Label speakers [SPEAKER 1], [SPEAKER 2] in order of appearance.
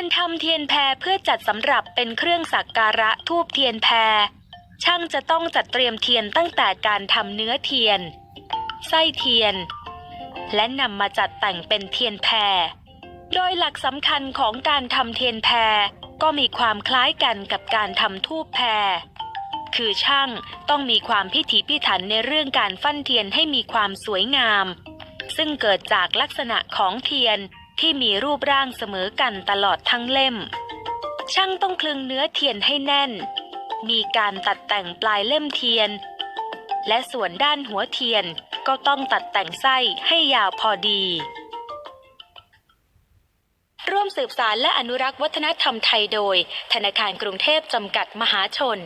[SPEAKER 1] การทำเทียนแพรเพื่อจัดสำหรับเป็นเครื่องสักการะทูบเทียนแพรช่างจะต้องจัดเตรียมเทียนตั้งแต่การทำเนื้อเทียน ไส้เทียน และนำมาจัดแต่งเป็นเทียนแพรโดยหลักสำคัญของการทำเทียนแพรก็มีความคล้ายกันกับการทำทูบแพรคือช่างต้องมีความพิถีพิถันในเรื่องการฟั่นเทียนให้มีความสวยงาม ซึ่งเกิดจากลักษณะของเทียน ที่มีรูปร่างเสมอกันตลอดทั้งเล่ม ช่างต้องคลึงเนื้อเทียนให้แน่น มีการตัดแต่งปลายเล่มเทียน และส่วนด้านหัวเทียนก็ต้องตัดแต่งไส้ให้ยาวพอดี ร่วมสืบสารและอนุรักษ์วัฒนธรรมไทยโดย ธนาคารกรุงเทพจำกัดมหาชน